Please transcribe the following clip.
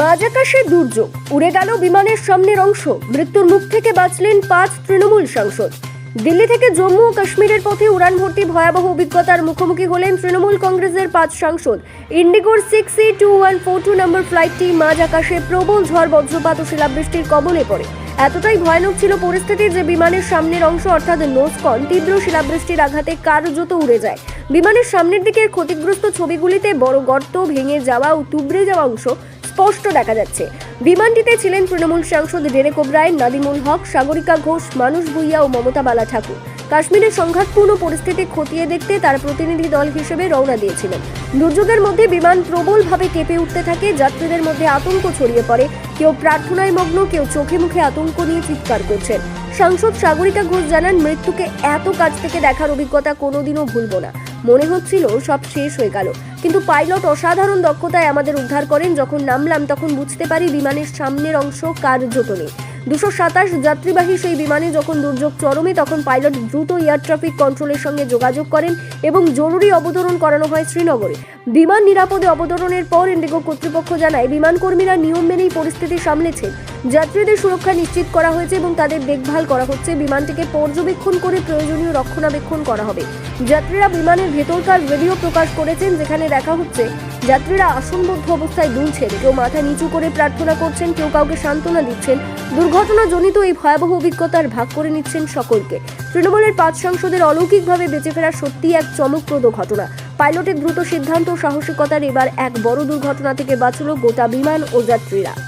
মাঝ আকাশে দুর্যোগ, উড়ে গেল বিমানের সামনের অংশ, মৃত্যুর মুখ থেকে বাঁচলেন পাঁচ তৃণমূল সাংসদ। দিল্লি থেকে জম্মু ও কাশ্মীরের পথে উড়ান ভর্তি ভয়াবহ অভিজ্ঞতার মুখোমুখি হলেন তৃণমূল কংগ্রেসের পাঁচ সাংসদ। ইন্ডিগোর six C two one four two নম্বর ফ্লাইটটি মাঝ আকাশে প্রবল ঝড় বজ্রপাত ও শিলাবৃষ্টির কবলে পড়ে। এতটাই ভয়ানক ছিল পরিস্থিতি যে বিমানের সামনের অংশ অর্থাৎ নোসকন তীব্র শিলাবৃষ্টির আঘাতে কার্যত উড়ে যায়। বিমানের সামনের দিকের ক্ষতিগ্রস্ত ছবিগুলিতে বড় গর্ত ভেঙে যাওয়া ও তুবড়ে যাওয়া অংশ স্পষ্ট দেখা যাচ্ছে। বিমানটিতে ছিলেন তৃণমূল সাংসদ ডেরেক ওব্রায়ন, নাদিমুল হক, সাগরিকা ঘোষ, মানুষ ভুইয়া ও মমতা বালা ঠাকুর। কাশ্মীরের সংঘাতপূর্ণ পরিস্থিতি খতিয়ে দেখতে তার প্রতিনিধি দল হিসেবে রওনা দিয়েছিলেন। দুর্যোগের মধ্যে বিমান প্রবলভাবে কেঁপে উঠতে থাকে, যাত্রীদের মধ্যে আতঙ্ক ছড়িয়ে পড়ে। কেউ প্রার্থনায় মগ্ন, কেউ চোখে মুখে আতঙ্ক নিয়ে চিৎকার করছেন। সাংসদ সাগরিকা ঘোষ জানান, মৃত্যুকে এত কাছ থেকে দেখার অভিজ্ঞতা কোনোদিনও ভুলব না। মনে হচ্ছিল সব শেষ হয়ে গেল। কিন্তু পাইলট অসাধারণ দক্ষতায় আমাদের উদ্ধার করেন, যখন নামলাম তখন বুঝতে পারি বিমানের সামনের অংশ কার্যত নেই দুশো সাতাশ যাত্রীবাহী সেই বিমানে যখন দুর্যোগ চরমে, তখন পাইলট দ্রুত এয়ার ট্রাফিক কন্ট্রোলের সঙ্গে যোগাযোগ করেন এবং জরুরি অবতরণ করানো হয় শ্রীনগরে। বিমান নিরাপদে অবতরণের পর ইন্ডিগো কর্তৃপক্ষ জানায় বিমান কর্মীরা নিয়ম মেনেই পরিস্থিতি সামলেছেন। যাত্রীদের সুরক্ষা নিশ্চিত করা হয়েছে এবং তাদের দেখভাল করা হচ্ছে। বিমানটিকে পর্যবেক্ষণ করে প্রয়োজনীয় রক্ষণাবেক্ষণ করা হবে। যাত্রীরা বিমানের ভেতরকার ভিডিও প্রকাশ করেছেন, যেখানে দেখা হচ্ছে যাত্রীরা আসনবদ্ধ অবস্থায় দুলছেন। কেউ মাথা নিচু করে প্রার্থনা করছেন, কেউ কাউকে সান্ত্বনা দিচ্ছেন। দুর্ঘটনাজনিত এই ভয়াবহ অভিজ্ঞতার ভাগ করে নিচ্ছেন সকলকে। তৃণমূলের পাঁচ সাংসদের অলৌকিকভাবে বেঁচে ফেরা সত্যিই এক চমকপ্রদ ঘটনা। পাইলটের দ্রুত সিদ্ধান্ত সাহসিকতার এবার এক বড় দুর্ঘটনা থেকে বাঁচল গোটা বিমান ও যাত্রীরা।